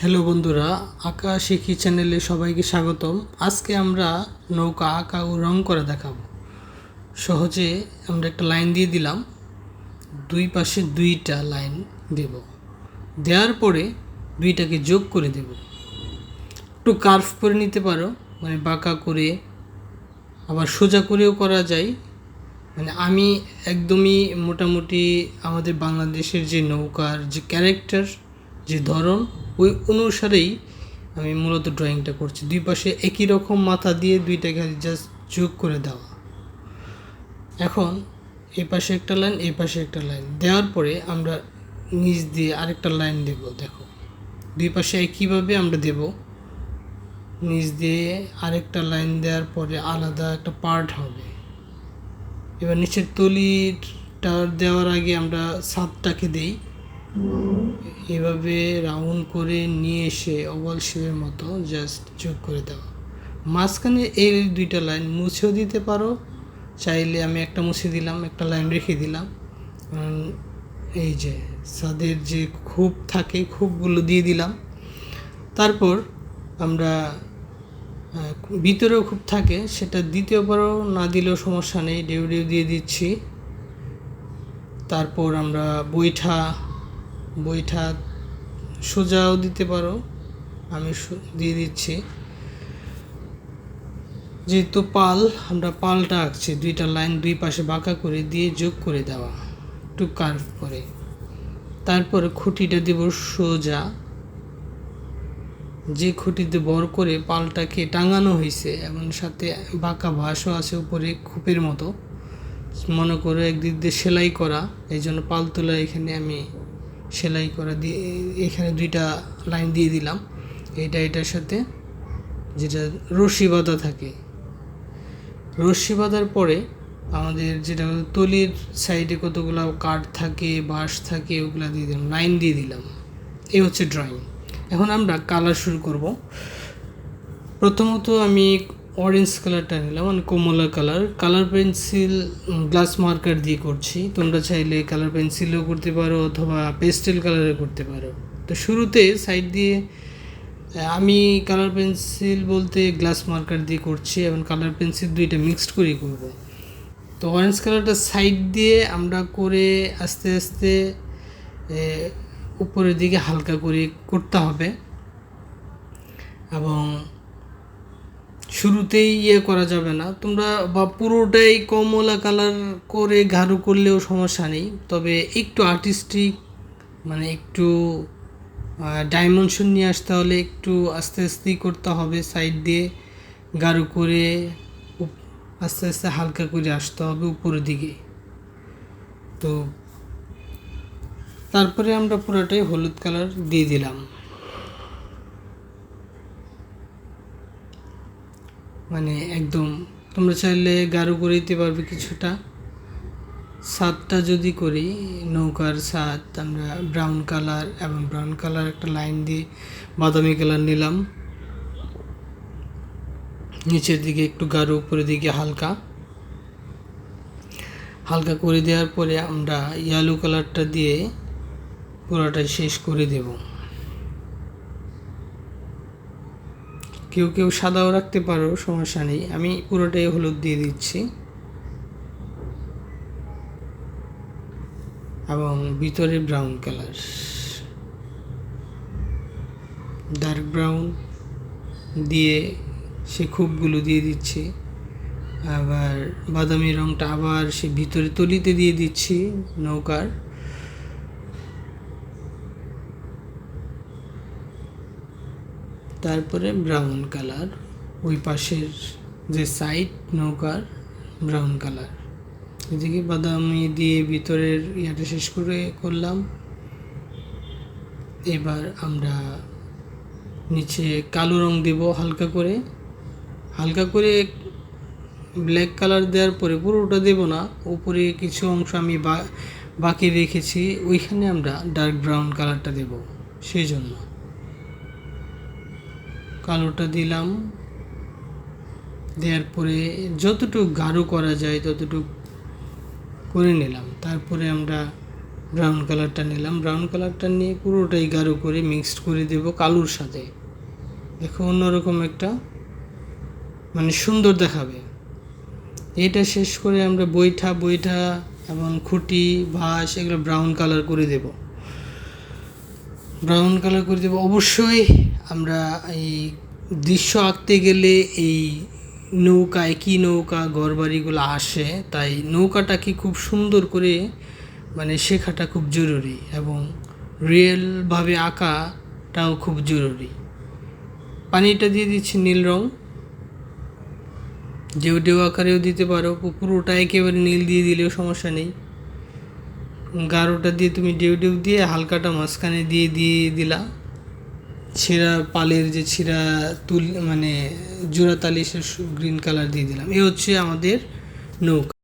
Hello বন্ধুরা আঁকা শিখি চ্যানেলে সবাইকে স্বাগতম? আজকে আমরা নৌকা, আঁকা ও রং করে দেখাবো। সহজে আমরা একটা লাইন দিয়ে দিলাম। দুই পাশে দুইটা লাইন দেব। দেওয়ার পরে দুইটাকে যোগ করে দেব। একটু কার্ভ করে নিতে পারো মানে বাঁকা করে। আবার সোজা করেও করা যায়। মানে আমি একদমই মোটামুটি আমাদের বাংলাদেশের যে নৌকার যে ক্যারেক্টার যে ধরন, ওই অনুসারেই আমি মূলত ড্রয়িংটা করছি। দুই পাশে একই রকম মাথা দিয়ে দুইটা দুইটাকে জাস্ট যোগ করে দেওয়া। এখন এই পাশে একটা লাইন এই পাশে একটা লাইন দেওয়ার পরে আমরা নিচ দিয়ে আরেকটা লাইন দেব, দেখো। দুই পাশে একইভাবে আমরা দেব। নিচ দিয়ে আরেকটা লাইন দেওয়ার পরে আলাদা একটা পার্ট হবে। এবার নিচের তলিটা দেওয়ার আগে আমরা সাতটাকে দেই। এভাবে রাউন্ড করে নিয়ে এসে ওভাল শেপের মতো জাস্ট যোগ করে দেওয়া। মাঝখানে এই দুইটা লাইন মুছেও দিতে পারো। চাইলে আমি একটা মুছে দিলাম, একটা লাইন রেখে দিলাম। এই যে সাদের যে খুব থাকে, খুবগুলো দিয়ে দিলাম। তারপর আমরা ভিতরেও খুব থাকে, সেটা দ্বিতীয় বারও না দিলেও সমস্যা নেই ডেউ ডেউ দিয়ে দিচ্ছি। তারপর আমরা বৈঠা বৈঠা সোজাও দিতে পারো, আমি দিয়ে দিচ্ছি। যেহেতু পাল, আমরা পালটা আঁকছি, দুইটা লাইন দুই পাশে বাঁকা করে দিয়ে যোগ করে দেওয়া, একটু কার্ভ করে। তারপরে খুঁটিটা দেব সোজা। যে খুঁটিতে বর করে পালটাকে টাঙানো হয়েছে এবং সাথে বাঁকা ভাঁজও আছে উপরে খুপের মতো, মনে করে একদিক দিয়ে সেলাই করা, এই জন্য পাল তোলা এখানে আমি সেলাই করা দিয়ে, এখানে দুইটা লাইন দিয়ে দিলাম। এটা, এটার সাথে যেটা রশি বাঁধা থাকে। রশি বাঁধার পরে আমাদের যেটা তলির সাইডে কতগুলো কাঠ থাকে, বাঁশ থাকে, ওগুলো দিয়ে দিলাম, লাইন দিয়ে দিলাম। এই হচ্ছে ড্রয়িং। এখন আমরা কালার শুরু করব। প্রথমত আমি অরেঞ্জ কালারটা নিলাম মানে কমলা colour colour pencil glass marker দিয়ে করছি। তোমরা চাইলে কালার পেন্সিলও করতে পারো অথবা পেস্টেল কালারে করতে পারো। তো শুরুতে সাইড দিয়ে আমি কালার পেন্সিল বলতে গ্লাস মার্কার দিয়ে করছি এবং কালার পেন্সিল দুইটা মিক্সড করেই করব। তো অরেঞ্জ কালারটা সাইড দিয়ে আমরা করে আস্তে আস্তে উপরের দিকে হালকা করে করতে হবে। এবং শুরুতেই ইয়ে করা যাবে না। তোমরা বা পুরোটাই কমলা কালার করে গাঢ় করলেও সমস্যা নেই। তবে একটু আর্টিস্টিক মানে একটু ডাইমেনশন নিয়ে আসতে হলে একটু আস্তে আস্তেই করতে হবে সাইড দিয়ে। গাঢ় করে আস্তে আস্তে হালকা করে আসতে হবে উপরের দিকে। তো, তারপরে আমরা পুরোটাই হলুদ কালার দিয়ে দিলাম। মানে একদম, তোমরা চাইলে গাঢ় করে দিতে পারবে কিছুটা। সাতটা যদি করি, নৌকার সাত আমরা ব্রাউন কালার এবং ব্রাউন কালার একটা লাইন দিয়ে বাদামি কালার নিলাম। নিচের দিকে একটু গাঢ়, উপরের দিকে হালকা। হালকা করে দেওয়ার পরে আমরা ইয়েলো কালারটা দিয়ে পুরোটা শেষ করে দেব। কেউ কেউ সাদাও রাখতে পারো, সমস্যা নেই। আমি পুরোটাই হলুদ দিয়ে দিচ্ছি। এবং ভিতরে ব্রাউন কালার ডার্ক ব্রাউন দিয়ে সে খুবগুলো দিয়ে দিচ্ছি। আবার বাদামি রংটা আবার সে ভিতরে তলিতে দিয়ে দিচ্ছি নৌকার। তারপরে ব্রাউন কালার ওই পাশের যে সাইড নৌকার ব্রাউন কালার এদিকে বাদামি দিয়ে ভিতরের ইয়াটা শেষ করে করলাম। এবার আমরা নিচে কালো রং দেব হালকা করে। হালকা করে ব্ল্যাক কালার দেওয়ার পরে পুরোটা দেব না, উপরে কিছু অংশ আমি বাকি রেখেছি, ওইখানে আমরা ডার্ক ব্রাউন কালারটা দেব, সেই জন্য। কালোটা দিলাম। দেওয়ার পরে যতটুকু গাঢ় করা যায় ততটুকু করে নিলাম। তারপরে আমরা ব্রাউন কালারটা নিলাম। ব্রাউন কালারটা নিয়ে পুরোটাই গাঢ় করে মিক্সড করে দেব কালুর সাথে। দেখো অন্যরকম একটা মানে সুন্দর দেখাবে। এটা শেষ করে আমরা বৈঠা বৈঠা এবং খুঁটি ভাস এগুলো ব্রাউন কালার করে দেব। ব্রাউন কালার করে দেব। অবশ্যই আমরা এই দৃশ্য আঁকতে গেলে এই নৌকা, একই নৌকা, ঘরবাড়িগুলো আসে। তাই নৌকাটাকে খুব সুন্দর করে মানে শেখাটা খুব জরুরি এবং রিয়েলভাবে আঁকাটাও খুব জরুরি। পানিটা দিয়ে দিচ্ছি নীল রং। ঢেউ ডেউ আকারেও দিতে পারো। পুরোটা একেবারে নীল দিয়ে দিলেও সমস্যা নেই। গাঢ়টা দিয়ে তুমি ডেউ ডেউ দিয়ে হালকাটা মাঝখানে দিয়ে দিয়ে দিলা। ছিঁড়া পালের যে ছেঁড়া তুল মানে জোড়াতালি সে গ্রিন কালার দিয়ে দিলাম। এ হচ্ছে আমাদের নৌকা।